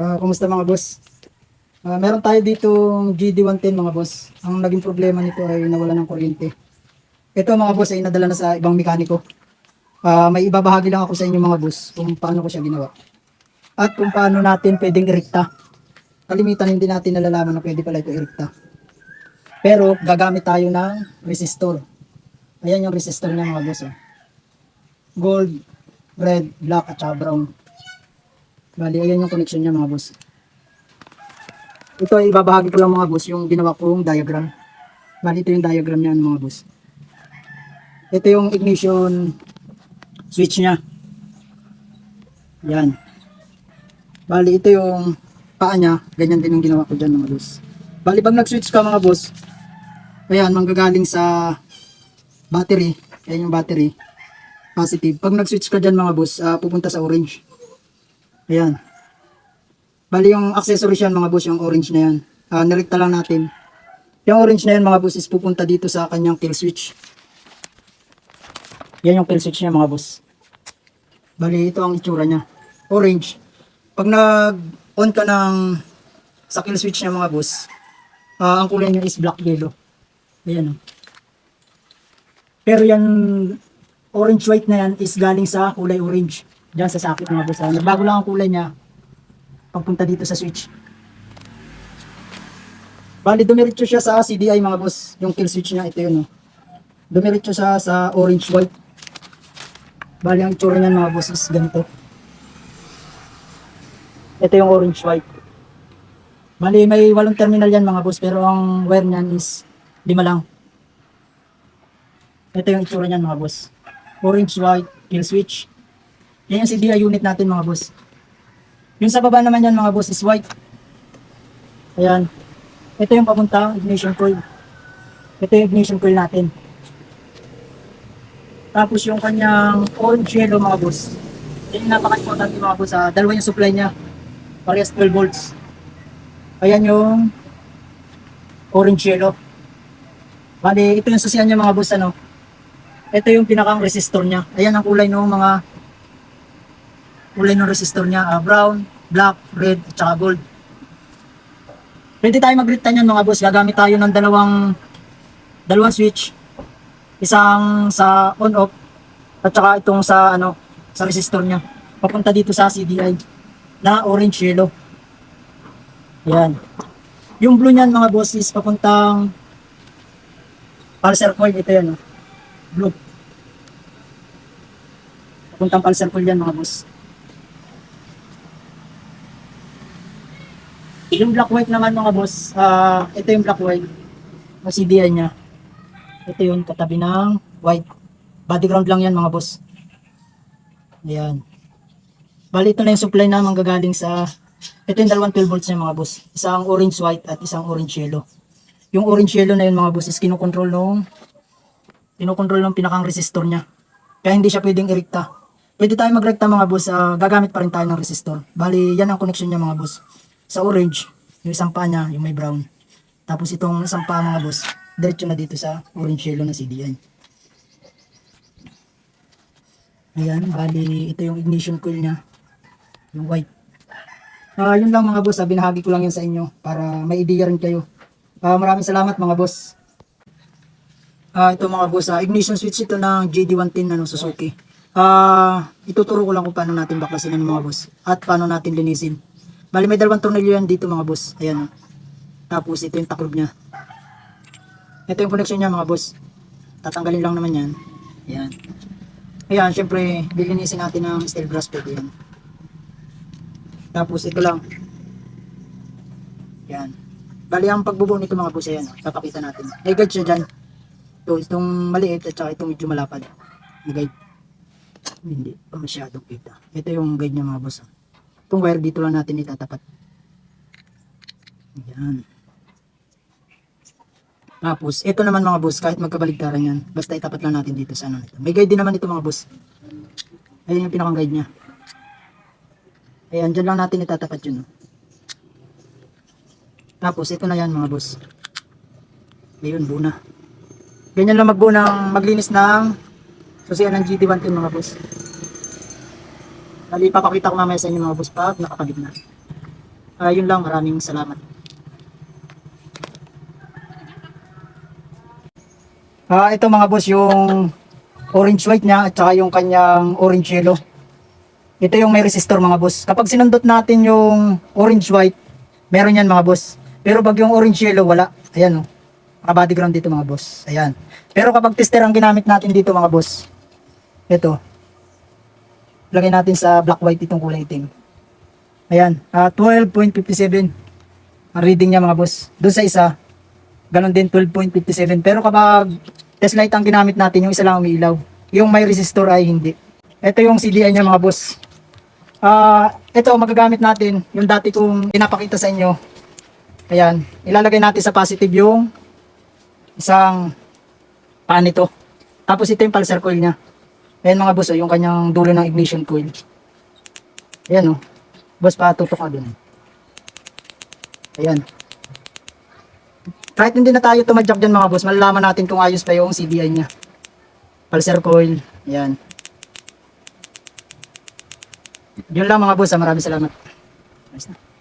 Ah, kumusta mga boss? Ah, meron tayo ditong GD110 mga boss. Ang naging problema nito ay nawala ng kuryente. Ito mga boss ay nadala na sa ibang mekaniko. Ah, may ibabahagi lang ako sa inyo mga boss kung paano ko siya ginawa. At kung paano natin pwedeng irekta. Kalimitan hindi natin nalalaman na pwede pala ito irekta. Pero gagamit tayo ng resistor. Ayan yung resistor niya mga boss. Oh. Gold, red, black at brown. Bali, ayan yung connection niya mga boss. Ito ay ibabahagi ko lang mga boss yung ginawa kong diagram. Bali, ito yung diagram niya mga boss. Ito yung ignition switch niya. Yan. Bali, ito yung paa niya. Ganyan din yung ginawa ko dyan mga boss. Bali, pag nag-switch ka mga boss, ayan, manggagaling sa battery. Ayan yung battery. Positive. Pag nag-switch ka dyan mga boss, ah, pupunta sa orange. Ayan. Bali yung accessories yan mga boss, yung orange na yan. Uh, nirekta lang natin. Yung orange na yan mga boss is pupunta dito sa kanyang kill switch. Yan yung kill switch niya mga boss. Bali ito ang itsura niya. Orange. Pag nag-on ka ng sa kill switch niya mga boss, ah, ang kulay niya is black yellow. Ayan o. Pero yan orange white na yan is galing sa kulay orange. Diyan sa sakit mga boss. Ah, Nagbago lang ang kulay niya pagpunta dito sa switch. Bali, dumiretso siya sa CDI mga boss. Yung kill switch niya, ito yun. Oh. Dumiretso siya sa orange white. Bali, ang tsura niyan mga boss is ganito. Ito yung orange white. Bali, may walong terminal yan mga boss. Pero ang wire niyan is lima lang. Ito yung itsura niyan mga boss. Orange white kill switch. Yan yung CDI unit natin mga boss. Yung sa baba naman yan mga boss is white. Ayan. Ito yung papuntang ignition coil. Ito yung ignition coil natin. Tapos yung kanyang orange yellow mga boss. Yan yung napaka-importante mga boss. Ah, dalawa yung supply niya. Parehas 12 volts. Ayan yung orange yellow. Bali, ito yung susiyan niya mga boss. Ano? Ito yung pinakang resistor niya. Ayan ang kulay ng mga kulay ng resistor niya. ah, brown, black, red, at saka gold. Pwede tayo mag-grid niyan mga boss. Gagamit tayo ng dalawang dalawang switch. Isang sa on-off at saka itong sa ano sa resistor niya. Papunta dito sa CDI na orange yellow. Ayan. Yung blue niyan mga boss is papuntang pulsar coil. Ito yan. Oh. Blue. Papuntang pulsar coil yan mga boss. Yung black white naman mga boss, ah ito yung black white. CDI niya. Ito yung katabi ng white. Body ground lang yan mga boss. Ayan. Bali ito na yung supply na manggagaling sa ito yung dalawang 12 volts niya mga boss. Isang orange white at isang orange yellow. Yung orange yellow na yun mga boss is kinokontrol nung kinokontrol ng pinakang resistor niya. Kaya hindi siya pwedeng irekta. Pwede tayo magrekta mga boss, ah, gagamit pa rin tayo ng resistor. Bali, yan ang connection niya mga boss. Sa orange, yung isang pa niya, yung may brown. Tapos itong isang pa mga boss, diretso na dito sa orange yellow na CDI. Ayan, bali, ito yung ignition coil niya. Yung white. Ah, yun lang mga boss, ah, binahagi ko lang yan sa inyo para may idea rin kayo. Ah, maraming salamat mga boss. Ah, ito mga boss, ah, ignition switch ito ng JD110 ano, Suzuki. Ah, ituturo ko lang kung paano natin baklasin yung mga boss at paano natin linisin. Bali may dalawang tornilyo yan dito mga boss. Ayan. oh. Tapos ito yung taklob niya. Ito yung connection niya mga boss. Tatanggalin lang naman yan. Ayan. Ayan, syempre, lilinisin natin ng steel brass pwede yan. Tapos ito lang. Yan. Bali ang pagbubuo nito mga boss, ayan. oh. Papakita natin. May guide siya dyan. Ito, itong maliit at saka itong medyo malapad. May guide. Hindi pa masyadong kita. Ito yung guide niya mga boss. Itong wire dito lang natin itatapat. Yan. Tapos, ito naman mga boss, kahit magkabaligtaran yan, basta itapat lang natin dito sa ano nito. May guide din naman ito mga boss. Ayan yung pinakang guide niya. Ayan, dyan lang natin itatapat yun. Tapos, ito na yan mga boss. Ayun, buo na. Ganyan lang magbuo maglinis ng susiyan ng GT110 mga boss. Bali, papakita ko mamaya sa inyo mga boss pag nakakabit na. Ah, yun lang, maraming salamat. Ah, ito mga boss, yung orange white niya at saka yung kanyang orange yellow. Ito yung may resistor mga boss. Kapag sinundot natin yung orange white, meron yan mga boss. Pero pag yung orange yellow, wala. Ayan oh. Naka-body ground dito mga boss. Ayan. Pero kapag tester ang ginamit natin dito mga boss, ito. Lagay natin sa black white itong kulay itim. Ayan. ah 12.57 ang reading niya mga boss. Doon sa isa, ganun din 12.57. Pero kapag test light ang ginamit natin, yung isa lang umiilaw. Yung may resistor ay hindi. Ito yung CDI niya mga boss. Ah, ito magagamit natin yung dati kong pinapakita sa inyo. Ayan, ilalagay natin sa positive yung isang paan ito. Tapos ito yung pulsar coil niya. Ayan mga boss, oh, yung kanyang dulo ng ignition coil. Ayan oh. Boss, patutok ka dun. Ayan. Kahit hindi na tayo tumadyak dyan mga boss, malalaman natin kung ayos pa yung CDI niya. Pulsar coil. Ayan. Yun lang mga boss, ah. maraming salamat. Ayos na.